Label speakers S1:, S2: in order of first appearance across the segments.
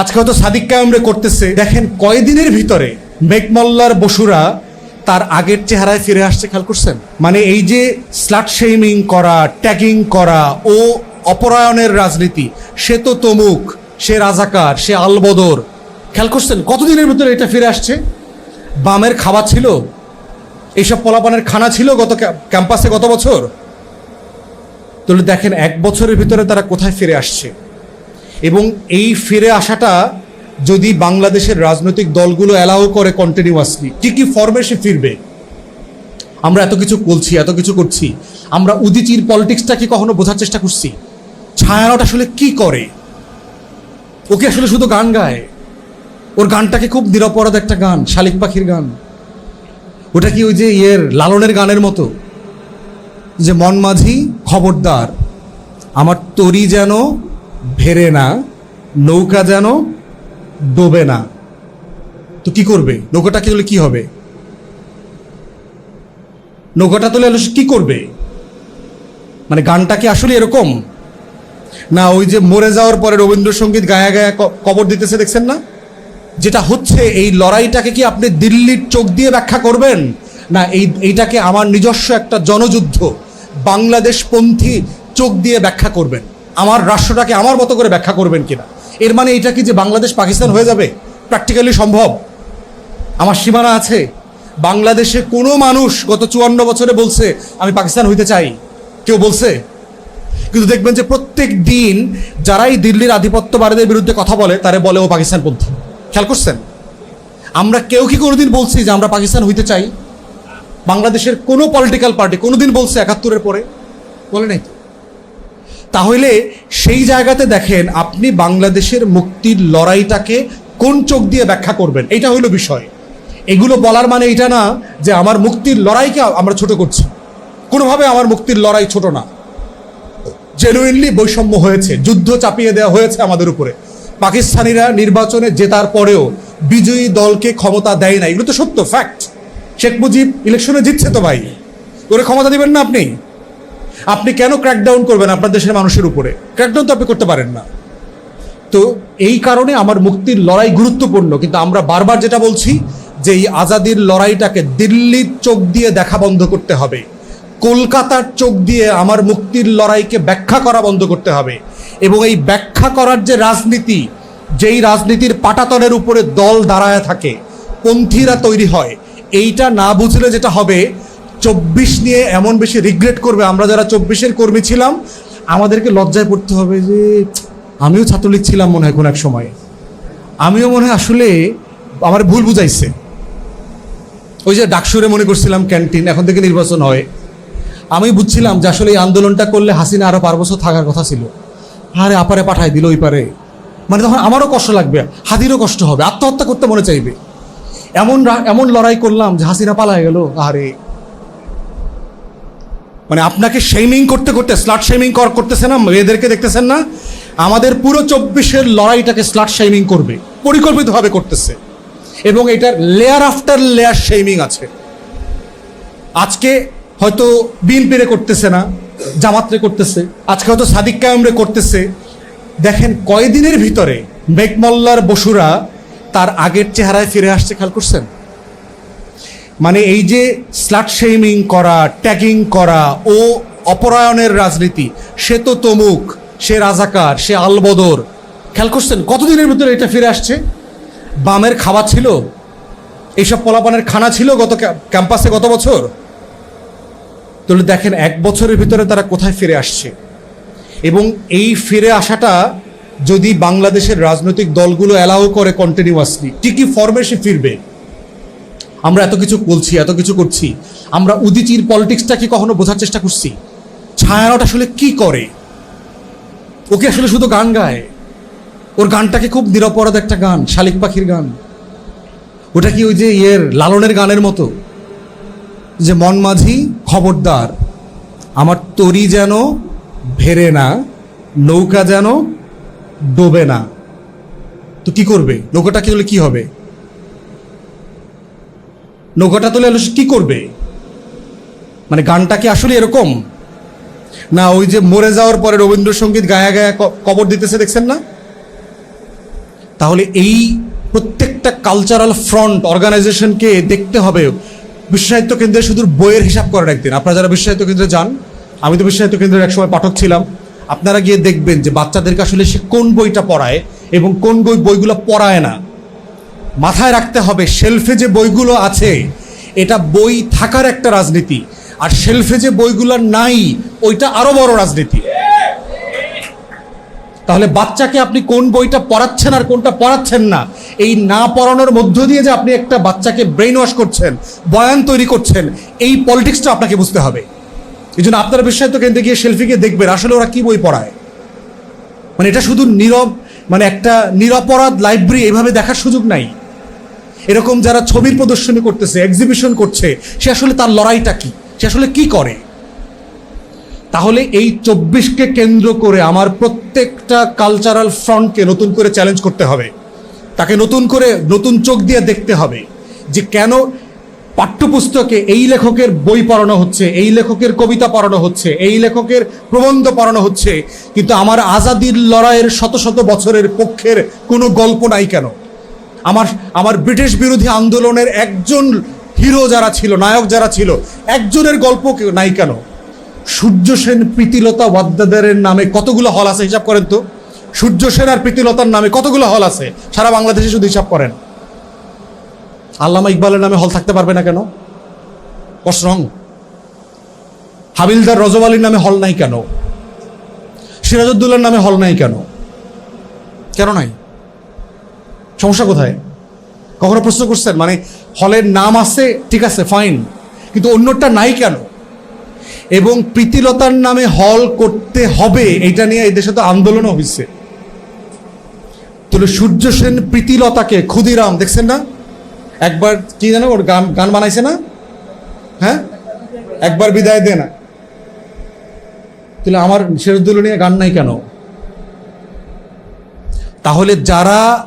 S1: আজকে হয়তো সাদিক কায়ামরে করতেছে। দেখেন কয়দিনের ভিতরে মেঘমল্লার বসুরা তার আগের চেহারায় ফিরে আসছে, খেয়াল করছেন? মানে এই যে স্লাট শেমিং করা ট্যাগিং করা ও অপরায়ণের রাজনীতি, সে তো তমুক, সে রাজাকার, সে আলবদর। খেয়াল করছেন কতদিনের ভিতরে এটা ফিরে আসছে? বামের খাবার ছিল, এইসব পলাপানের খানা ছিল গত ক্যাম্পাসে গত বছর। তাহলে দেখেন এক বছরের ভিতরে তারা কোথায় ফিরে আসছে? এবং এই ফিরে আসাটা যদি বাংলাদেশের রাজনৈতিক দলগুলো অ্যালাউ করে কন্টিনিউয়াসলি কি কি ফর্মে সে ফিরবে? আমরা এত কিছু বলছি, এত কিছু করছি। আমরা উদিচির পলিটিক্সটা কি কখনো বোঝার চেষ্টা করছি? ছায়ানট আসলে কি করে? ওকে আসলে শুধু গান গায়? ওর গানটাকে খুব নিরপরাধ একটা গান, শালিক পাখির গান? ওটা কি ওই যে ইয়ের, লালনের গানের মতো? যে মন মাঝি খবরদার, আমার তরি যেন ভেরে না, নৌকা যেন ডোবে না। তো কি করবে? নৌকাটা কি হলে কি হবে? নৌকাটা তোলে সে কি করবে? মানে গানটা কি আসলে এরকম? না, ওই যে মরে যাওয়ার পরে রবীন্দ্রসঙ্গীত গায়া গায়া কবর দিতেছে, দেখছেন না? যেটা হচ্ছে, এই লড়াইটাকে কি আপনি দিল্লির চোখ দিয়ে ব্যাখ্যা করবেন? না, এই, এইটাকে আমার নিজস্ব একটা জনযুদ্ধ, বাংলাদেশপন্থী চোখ দিয়ে ব্যাখ্যা করবেন। আমার রাষ্ট্রটাকে আমার মতো করে ব্যাখ্যা করবেন কিনা? এর মানে এটা কি যে বাংলাদেশ পাকিস্তান হয়ে যাবে? প্র্যাকটিক্যালি সম্ভব? আমার সীমানা আছে। বাংলাদেশে কোনো মানুষ গত চুয়ান্ন বছরে বলছে, আমি পাকিস্তান হইতে চাই। কেউ বলছে? কিন্তু দেখবেন যে প্রত্যেক দিন যারাই দিল্লির আধিপত্যবাদীদের বিরুদ্ধে কথা বলে, তারে বলে, ও পাকিস্তান পাকিস্তানপন্থী খেয়াল করছেন? আমরা কেউ কি কোনোদিন বলছি যে আমরা পাকিস্তান হইতে চাই? বাংলাদেশের কোনো পলিটিক্যাল পার্টি কোনোদিন বলছে একাত্তরের পরে? বলে নাই। তাহলে সেই জায়গাতে দেখেন আপনি বাংলাদেশের মুক্তির লড়াইটাকে কোন চোখ দিয়ে ব্যাখ্যা করবেন? এটা হইল বিষয়। এগুলো বলার মানে এটা না যে আমার মুক্তির লড়াইকে আমরা ছোট করছি। কোনোভাবে আমার মুক্তির লড়াই ছোট না। জেনুইনলি বৈষম্য হয়েছে, যুদ্ধ চাপিয়ে দেওয়া হয়েছে আমাদের উপরে। পাকিস্তানিরা নির্বাচনে জেতার পরেও বিজয়ী দলকে ক্ষমতা দেয় না। এগুলো তো সত্য ফ্যাক্ট শেখ মুজিব ইলেকশনে জিতছে তো ভাই। ওরে ক্ষমতা দিবেন না আপনি? আপনি কেন ক্র্যাকডাউন করবেন আপনার দেশের মানুষের উপরে? ক্র্যাকডাউন তো আপনি করতে পারেন না। তো এই কারণে আমার মুক্তির লড়াই গুরুত্বপূর্ণ, কিন্তু আমরা বারবার যেটা বলছি যে এই আজাদির লড়াইটাকে দিল্লির চোখ দিয়ে দেখা বন্ধ করতে হবে। কলকাতার চোখ দিয়ে আমার মুক্তির লড়াইকে ব্যাখ্যা করা বন্ধ করতে হবে। এবং এই ব্যাখ্যা করার যে রাজনীতি, যেই রাজনীতির পাটাতনের উপরে দল দাঁড়ায় থাকে, পন্থীরা তৈরি হয়, এইটা না বুঝলে যেটা হবে চব্বিশ নিয়ে এমন বেশি রিগ্রেট করবে। আমরা যারা চব্বিশের কর্মী ছিলাম, আমাদেরকে লজ্জায় পড়তে হবে যে, আমিও ছাত্রলীগ ছিলাম মনে হয় কোনো এক সময়। আমিও মনে হয় আসলে আমার ভুল বুঝাইছে। ওই যে ডাকসুরে মনে করছিলাম ক্যান্টিন, এখন থেকে নির্বাচন হয়। আমি বুঝছিলাম যে আসলে এই আন্দোলনটা করলে হাসিনা আরও পার বছর থাকার কথা ছিল। আরে, আপারে পাঠাই দিল ওই পারে। মানে তখন আমারও কষ্ট লাগবে, হাদিরও কষ্ট হবে, আত্মহত্যা করতে মনে চাইবে। এমন এমন লড়াই করলাম যে হাসিনা পালায় গেল। আরে মানে আপনাকে শেমিং করতে করতে স্লাট শেমিং করতেছে না, মেয়েদেরকে দেখতেছেন না, আমাদের পুরো চব্বিশের লড়াইটাকে স্লাট শেমিং করবে, পরিকল্পিতভাবে করতেছে। এবং এটার লেয়ার আফটার লেয়ার শেমিং আছে। আজকে হয়তো বিএনপিরে করতেছে না জামাতরে করতেছে, আজকে হয়তো সাদিক কায়ামরে করতেছে। দেখেন কয়দিনের ভিতরে মেঘমল্লার বসুরা তার আগের চেহারায় ফিরে আসছে, খেয়াল করছেন? মানে এই যে স্লাট শেমিং করা ট্যাগিং করা, ও অপরায়ণের রাজনীতি, সে তো তমুক, সে রাজাকার, সে আলবদর। খেয়াল করছেন কতদিনের ভিতরে এটা ফিরে আসছে? বামের খাবার ছিল? এইসব পলাপানের খানা ছিল গত ক্যাম্পাসে গত বছর? তাহলে দেখেন এক বছরের ভিতরে তারা কোথায় ফিরে আসছে? এবং এই ফিরে আসাটা যদি বাংলাদেশের রাজনৈতিক দলগুলো অ্যালাউ করে কন্টিনিউয়াসলি কি কি ফর্মে সে ফিরবে? আমরা এত কিছু বলছি, এত কিছু করছি। আমরা উদিচির পলিটিক্সটা কি কখনো বোঝার চেষ্টা করছি? ছায়ানট আসলে কি করে? ওকে আসলে শুধু গান গায়? ওর গানটাকে খুব নিরপরাধ একটা গান, শালিক পাখির গান? ওটা কি ওই যে ইয়ের, লালনের গানের মতো? যে মন মাঝি খবরদার, আমার তরি যেন ভেরে না, নৌকা যেন ডোবে না। তো কি করবে? নৌকাটা কি হলে কি হবে? নৌকাটা তুলে হলে সে কি করবে? মানে গানটা কি আসলে এরকম? না, ওই যে মরে যাওয়ার পরে রবীন্দ্রসঙ্গীত গায়া গায়া কবর দিতেছে, দেখছেন না? তাহলে এই প্রত্যেকটা কালচারাল ফ্রন্ট অর্গানাইজেশনকে দেখতে হবে। বিশ্ব সাহিত্য কেন্দ্রে শুধু বইয়ের হিসাব করেন একদিন। আপনারা যারা বিশ্ব সাহিত্য কেন্দ্রে যান, আমি তো বিশ্ব সাহিত্য কেন্দ্রের একসময় পাঠক ছিলাম, আপনারা গিয়ে দেখবেন যে বাচ্চাদেরকে আসলে সে কোন বইটা পড়ায় এবং কোন বই বইগুলো পড়ায় না। মাথায় রাখতে হবে শেলফে যে বইগুলো আছে, এটা বই থাকার একটা রাজনীতি। আর শেলফে যে বইগুলো নাই, ওইটা আরও বড় রাজনীতি। তাহলে বাচ্চাকে আপনি কোন বইটা পড়াচ্ছেন আর কোনটা পড়াচ্ছেন না, এই না পড়ানোর মধ্য দিয়ে যে আপনি একটা বাচ্চাকে ব্রেন ওয়াশ করছেন, বয়ান তৈরি করছেন, এই পলিটিক্সটা আপনাকে বুঝতে হবে। এই জন্য আপনারা বিশ্বায়িত কেন্দ্রে গিয়ে সেলফিকে দেখবেন, আসলে ওরা কি বই পড়ায়। মানে এটা শুধু নীরব মানে একটা নিরপরাধ লাইব্রেরি এভাবে দেখার সুযোগ নাই। এরকম যারা ছবির প্রদর্শনী করতেছে এক্সিবিশন করছে, সে আসলে তার লড়াইটা কি? সে আসলে কি করে? তাহলে এই চব্বিশকে কেন্দ্র করে আমার প্রত্যেকটা কালচারাল ফ্রন্টকে নতুন করে চ্যালেঞ্জ করতে হবে। তাকে নতুন করে নতুন চোখ দিয়ে দেখতে হবে যে কেন পাঠ্যপুস্তকে এই লেখকের বই পড়ানো হচ্ছে, এই লেখকের কবিতা পড়ানো হচ্ছে, এই লেখকের প্রবন্ধ পড়ানো হচ্ছে, কিন্তু আমার আজাদির লড়াইয়ের শত শত বছরের পক্ষের কোনো গল্প নাই কেন? আমার আমার ব্রিটিশ বিরোধী আন্দোলনের একজন হিরো যারা ছিল, নায়ক যারা ছিল, একজনের গল্প নাই কেন? সূর্য সেন প্রীতিলতা ওয়াদ্দাদারের নামে কতগুলো হল আছে হিসাব করেন তো? সূর্য সেন আর প্রীতিলতার নামে কতগুলো হল আছে? সারা বাংলাদেশে শুধু হিসাব করেন। আল্লামা ইকবালের নামে হল থাকতে পারবে না কেন? কসরং হাবিলদার রজব আলীর নামে হল নাই কেন? সিরাজউদ্দৌলার নামে হল নাই কেন? কেন নাই? সমস্যা কোথায়? কখনো প্রশ্ন করছেন? মানে হলের নাম আছে, ঠিক আছে ফাইন কিন্তু অন্যটা নাই কেন? এবং প্রীতিলতার নামে হল করতে হবে, এটা নিয়ে এই দেশে তো আন্দোলনও হয়েছে তাহলে সূর্য সেন প্রীতিলতাকে, ক্ষুদিরাম, দেখছেন না? একবার কি জানো, ওর গান গান বানাইছে না? হ্যাঁ? একবার বিদায় দে না। তাহলে আমার সিরাজুদ্দৌলা নিয়ে গান নাই কেন? তাহলে যারা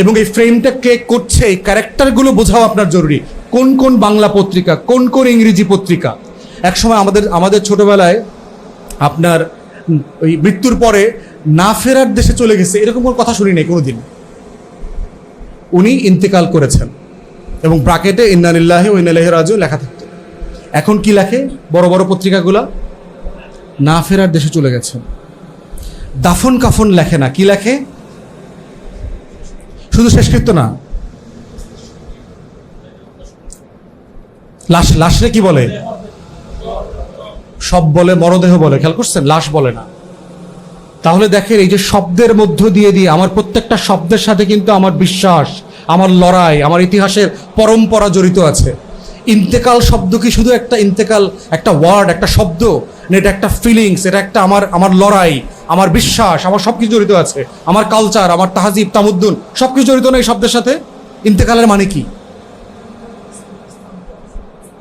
S1: এবং এই ফ্রেমটা কে করছে, এই ক্যারেক্টারগুলো বোঝাও আপনার জরুরি। কোন কোন বাংলা পত্রিকা, কোন কোন ইংরেজি পত্রিকা? একসময় আমাদের আমাদের ছোটবেলায় আপনার ওই মৃত্যুর পরে না ফেরার দেশে চলে গেছে, এরকম কোনো কথা শুনি নাই কোনোদিন। উনি ইন্তেকাল করেছেন এবং ব্রাকেটে ইন্নানিল্লাহে ও ইন্নালাহি রাজু লেখা থাকতো। এখন কি লেখে বড় বড় পত্রিকাগুলা? না ফেরার দেশে চলে গেছেন। দাফন কাফন লেখে না, কি লেখে? শুধু শেষকৃত্য না। লাশ, লাশরে কি বলে? সব বলে মরদেহ বলে। খেয়াল করছেন? লাশ বলে না। তাহলে দেখেন, এই যে শব্দের মধ্য দিয়ে দিয়ে আমার প্রত্যেকটা শব্দের সাথে কিন্তু আমার বিশ্বাস, আমার লড়াই, আমার ইতিহাসের পরম্পরা জড়িত আছে। ইন্তেকাল শব্দ কি শুধু একটা ইন্তেকাল, একটা ওয়ার্ড একটা শব্দ? এটা একটা ফিলিংস এটা একটা আমার আমার লড়াই আমার বিশ্বাস, আমার সব কিছু জড়িত আছে। আমার কালচার আমার তাহাজিব, তামুদ্দুন সব কিছু জড়িত না এই শব্দের সাথে? ইন্তেকালের মানে কি?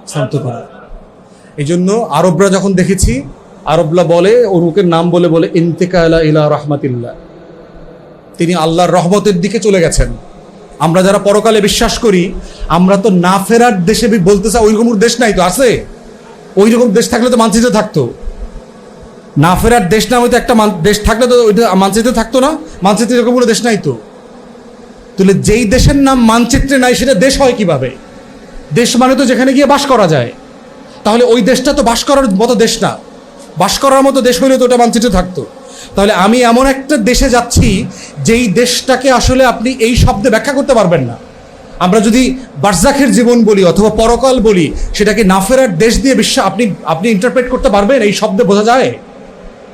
S1: শান্ত করা। এই জন্য আরবরা যখন দেখেছি, আরবরা বলে, অরুকের নাম বলে বলে, ইন্তেকালা ইলা রহমাতিল্লাহ। তিনি আল্লাহর রহমতের দিকে চলে গেছেন। আমরা যারা পরকালে বিশ্বাস করি, আমরা তো না ফেরার দেশে বলতে চাই, ওইরকম দেশ নাই তো, আছে? ওই রকম দেশ থাকলে তো মানচিত্রে থাকতো। না ফেরার দেশ নামে তো একটা দেশ থাকলে তো ওইটা মানচিত্রে থাকতো না। মানচিত্রে এরকম কোনো দেশ নাই তো। তাহলে যেই দেশের নাম মানচিত্রে নাই, সেটা দেশ হয় কীভাবে? দেশ মানে তো যেখানে গিয়ে বাস করা যায়। তাহলে ওই দেশটা তো বাস করার মতো দেশ না। বাস করার মতো দেশ হইলে তো ওটা মানচিত্রে থাকতো। তাহলে আমি এমন একটা দেশে যাচ্ছি, যেই দেশটাকে আসলে আপনি এই শব্দে ব্যাখ্যা করতে পারবেন না। আমরা যদি বার্জাখের জীবন বলি অথবা পরকাল বলি, সেটাকে না ফেরার দেশ দিয়ে বিশ্ব আপনি আপনি ইন্টারপ্রেট করতে পারবেন? এই শব্দে বোঝা যায়?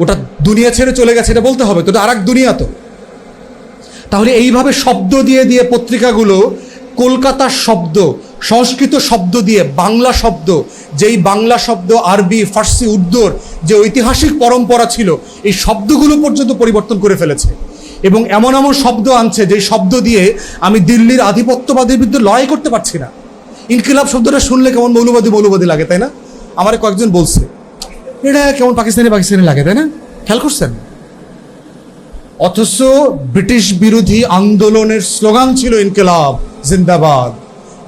S1: ওটা দুনিয়া ছেড়ে চলে গেছে, এটা বলতে হবে তো আর দুনিয়া তো। তাহলে এইভাবে শব্দ দিয়ে দিয়ে পত্রিকাগুলো, কলকাতার শব্দ, সংস্কৃত শব্দ দিয়ে, বাংলা শব্দ, যেই বাংলা শব্দ, আরবি, ফার্সি, উর্দুর যে ঐতিহাসিক পরম্পরা ছিল, এই শব্দগুলো পর্যন্ত পরিবর্তন করে ফেলেছে। এবং এমন এমন শব্দ আনছে যে শব্দ দিয়ে আমি দিল্লির আধিপত্যবাদের বিরুদ্ধে লড়াই করতে পারছি না। ইনকিলাব শব্দটা শুনলে কেমন মৌলবাদী মৌলবাদী লাগে, তাই না? আমার কয়েকজন বলছে। এটা কেমন পাকিস্তানি পাকিস্তানি লাগে, তাই না? খেয়াল করছেন? অথচ ব্রিটিশ বিরোধী আন্দোলনের স্লোগান ছিল ইনকিলাব, জিন্দাবাদ।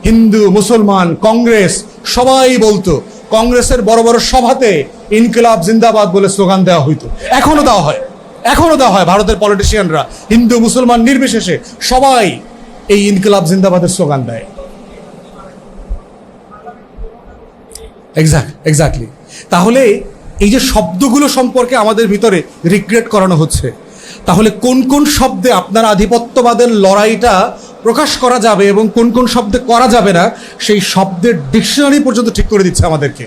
S1: হিন্দু, মুসলমান, কংগ্রেস, সবাই বলতো, কংগ্রেসের বড় বড় সভাতে ইনকিলাব, জিন্দাবাদ বলে স্লোগান দেওয়া হইতো। এখনও দেওয়া হয়। এখনও দেওয়া হয় ভারতের পলিটিশিয়ানরা। হিন্দু, মুসলমান নির্বিশেষে সবাই এই ইনকিলাব, জিন্দাবাদের স্লোগান দেয়। এক্সাক্ট এক্স্যাক্টলি তাহলে এই যে শব্দগুলো সম্পর্কে আমাদের ভিতরে রিগ্রেট করানো হচ্ছে, তাহলে কোন কোন শব্দে আপনার আধিপত্যবাদের লড়াইটা প্রকাশ করা যাবে এবং কোন কোন শব্দে করা যাবে না, সেই শব্দের ডিকশনারি পর্যন্ত ঠিক করে দিচ্ছে আমাদেরকে।